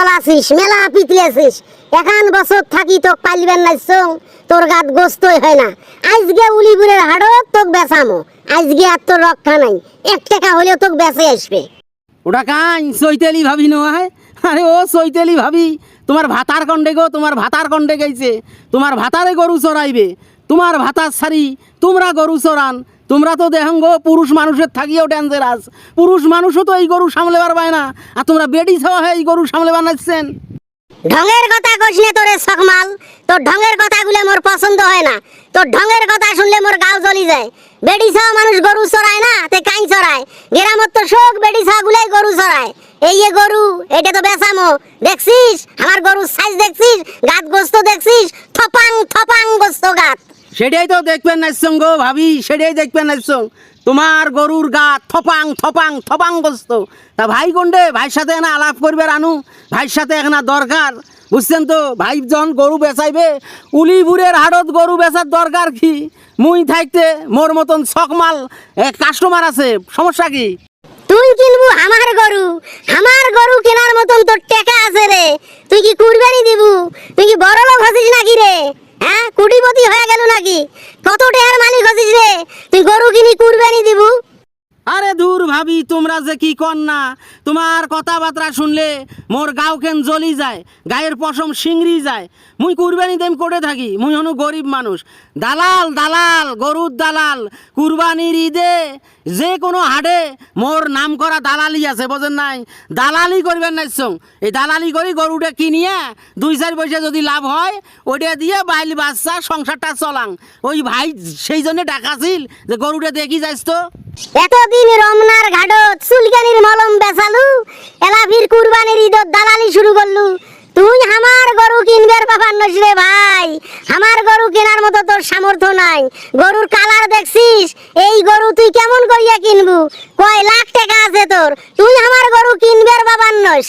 চলাছিস মেলা পিতলেছিস এখান বছর থাকি তোক পাইলবেন না সং তোর গাত গোস্তই হয় না। আজকে উলিপুরের হাড়ত তোক বেচামো আজকে আর তোর রক্ষা নাই। এক টাকা হলেও তোক বেঁচে আসবে। ওটা কাই চৈতালি ভাবি নয়, আরে ও চৈতালি ভাবি। তোমার ভাতার কণ্ডে গো, তোমার ভাতার কণ্ডে গেছে তোমার ভাতারে গরু চড়াইবে, তোমার ভাতার সারি তোমরা গরু চড়ান। তোমরা তো দেহং গো পুরুষ মানুষের থাকিও ডেঞ্জারাস পুরুষ মানুষও তো এই গরু সামলে পারবায় না। আর তোমরা বেডি ছাওয়া হয়ে এই গরু সামলে বানাচ্ছেন। ঢঙের কথা কইস তোরে সকমাল তোর ঢঙের কথাগুলো মোর পছন্দ হয় না। তোর ঢঙের কথা শুনলে মোর গাও জ্বলি যায়। বেডি ছাওয়া মানুষ গরু চড়ায় না, তে কাই চড়ায়। গ্রামত তো শোক, বেডি ছাওয়া গুলাই গরু চড়ায়। এই যে গরু, এটা তো বেচামো। দেখছিস? আমার গরুর সাইজ দেখছিস? গাত গোস্ত দেখছিস? থপাং থপাং গোস্ত গাত। সেটাই তো দেখবেন নাইসং গো ভাবি, সেটাই দেখবেন নাইসং তোমার গরুর গা থপাং থপাং থপাং গস্ত। তা ভাই কোনডে ভাইয়ের সাথে এখানে আলাপ করবে আনু ভাইয়ের সাথে এখানে দরকার। বুঝছেন তো? ভাই যখন গরু বেচাইবে, উলিপুরের হাটত গরু বেচার দরকার কি? মুই থাকতে মোর মতন সকমাল কাস্টমার আছে। সমস্যা কি? তুই কিনবু আমার গরু। আমার গরু কেনার মতন তোর টাকা আছে রে। তুই কি কুরবানি দিবু? তুই কি বড় লোক হছিস নাকি রে? কুটিপতি হয়ে গেল নাকি? কত টাকার মালিক হছিস রে? তুই গরু কিনি কুরবানি দিবু। আরে দূর ভাবি, তোমরা যে কি কর না তোমার কথাবার্তা শুনলে মোর গাও কেন জ্বলি যায়? গায়ের পশম শিংড়ি যায়। মুই কুরবানি দেম করে থাকি, মুই হনু গরিব মানুষ। দালাল দালাল, গরুর দালাল, কুরবানির ঈদে যে কোনো হাটে মোর নাম করা দালালি আছে, বোঝেন নাই? দালালি করবেন নাই সং এই দালালি করি গরুটা কিনিয়ে দুই চার পয়সা যদি লাভ হয়, ওইটা দিয়ে বাইল বাচ্চা সংসারটা চলাং। ওই ভাই সেই জন্য ডাকাছিল যে গরুটা দেখি যাইস তো। এতদিন রমনার ঘাটত চুলকানির মলম বেচালু এলাফির কুরবানির ঈদত দালালি শুরু করলু তুই আমার গরু কিনবার বাবার নস রে ভাই? আমার গরু কেনার মতো তোর সামর্থ্য নাই। গরুর কালার দেখছিস? এই গরু তুই কেমন করিয়া কিনবু? কয় লাখ টাকা আছে তোর। তুই আমার গরু কিনবার বাবার নস।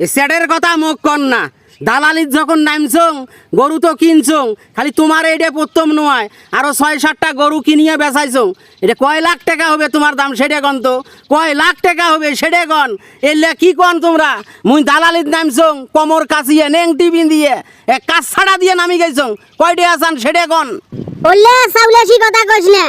স্যারের কথা মুখ কর না। দালালির যখন নামছং, গরু তো কিনছং, খালি তোমার এইটা প্রথম নয়, আরও ছয় সাতটা গরু কিনিয়ে বেচাইছং। এটা কয় লাখ টাকা হবে তোমার দাম সেটা কন তো? কয় লাখ টাকা হবে সেটা কন এলে কি কন তোমরা? মুই দালালির নামছং, কমর কাছিয়ে নেংটি দিয়ে এক কাজ ছাড়া দিয়ে নামি গেছং কয়টা আসান সেটা কন বললে সাউলাসি কথা কইস না।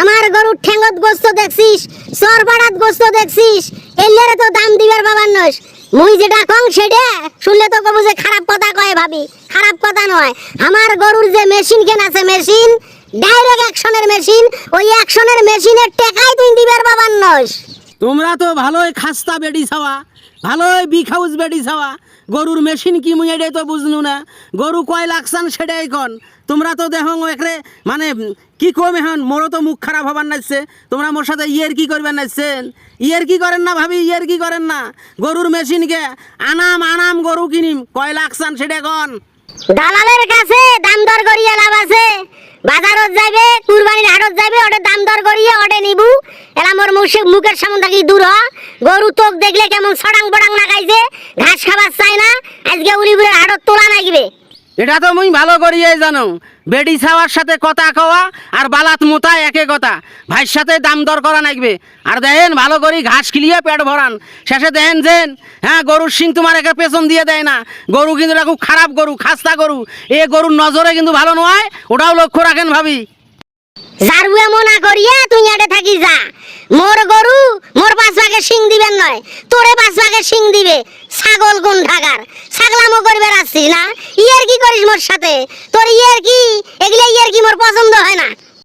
আমার গরুর ঠেঙ্গত গোস্ত দেখছিস সরপাড়াত গোস্ত দেখছিস এল্লেরে তো দাম দিবার বাবার নস। মুই যেটা কং সেটা, শুনলে তো কবু যে খারাপ কথা কয় ভাবি। খারাপ কথা নয়। আমার গরুর যে মেশিন কেন আছে মেশিন ডাইরেক্ট অ্যাকশনের মেশিন ওই অ্যাকশনের মেশিনের টাকাই তুই দিবার বাবার নস। তোমরা তো ভালোই খাস্তা বেডি ছাওয়া, ভালোই বিগ হাউস বেডি ছাওয়া। গরুর মেশিন কি মুই এটাই তো বুঝলু না। গরু কয় লাগছান সেটাই কন। তোমরা তো দেহ একরে মানে কি কম এখন? মোরও তো মুখ খারাপ হবার নাচছে তোমরা মোর সাথে ইয়ের কি করবেন নাচছেন ইয়ের কি করেন না ভাবি? ইয়ের কি করেন না? গরুর মেশিনকে আনাম আনাম গরু কিনিম। কয় লাগছান সেটা কন? দালালের কাছে দাম দর করিয়া লাভ আছে। বাজারত যাইবে, কুরবানির হাটত যাইবে, ওটা দাম দর করিয়ে ওটে নিবু। এলা মোর মুখের সামনে থাকি দূর হ গরু তোক দেখলে কেমন সডাং বডাং না খাইছে ঘাস খাবার চাই না আজকে উলিপুরের হাটত তোলা নাগিবে এটা তো মুই ভালো করিয়াই জানো। বেডি ছাওয়ার সাথে কথা কওয়া আর বালাত মোতা একে কথা। ভাইয়ের সাথে দাম দর করা নাকবে আর দেখেন ভালো করি ঘাস খিলিয়ে পেট ভরান। শেষে দেখেন যেন হ্যাঁ গরুর সিং তোমার একে পেছন দিয়ে দেয় না। গরু কিন্তু এটা খুব খারাপ গরু খাস্তা গরু। এ গরুর নজরে কিন্তু ভালো নয় ওটাও লক্ষ্য রাখেন ভাবি। জারুয়া মনা করিয়া তুই আটে থাকি যা। মোর গরু, মোর পাঁচ ভাগে শিং দিবেন নয়। তোরে পাঁচ ভাগে শিং দিবে। ছাগল কোন ঢাকার ছাগলামো করবে আসছিস না? ইয়ের কি করিস মোর সাথে? তোর ইয়ের কি? এগুলা ইয়ের কি মোর পছন্দ হয় না?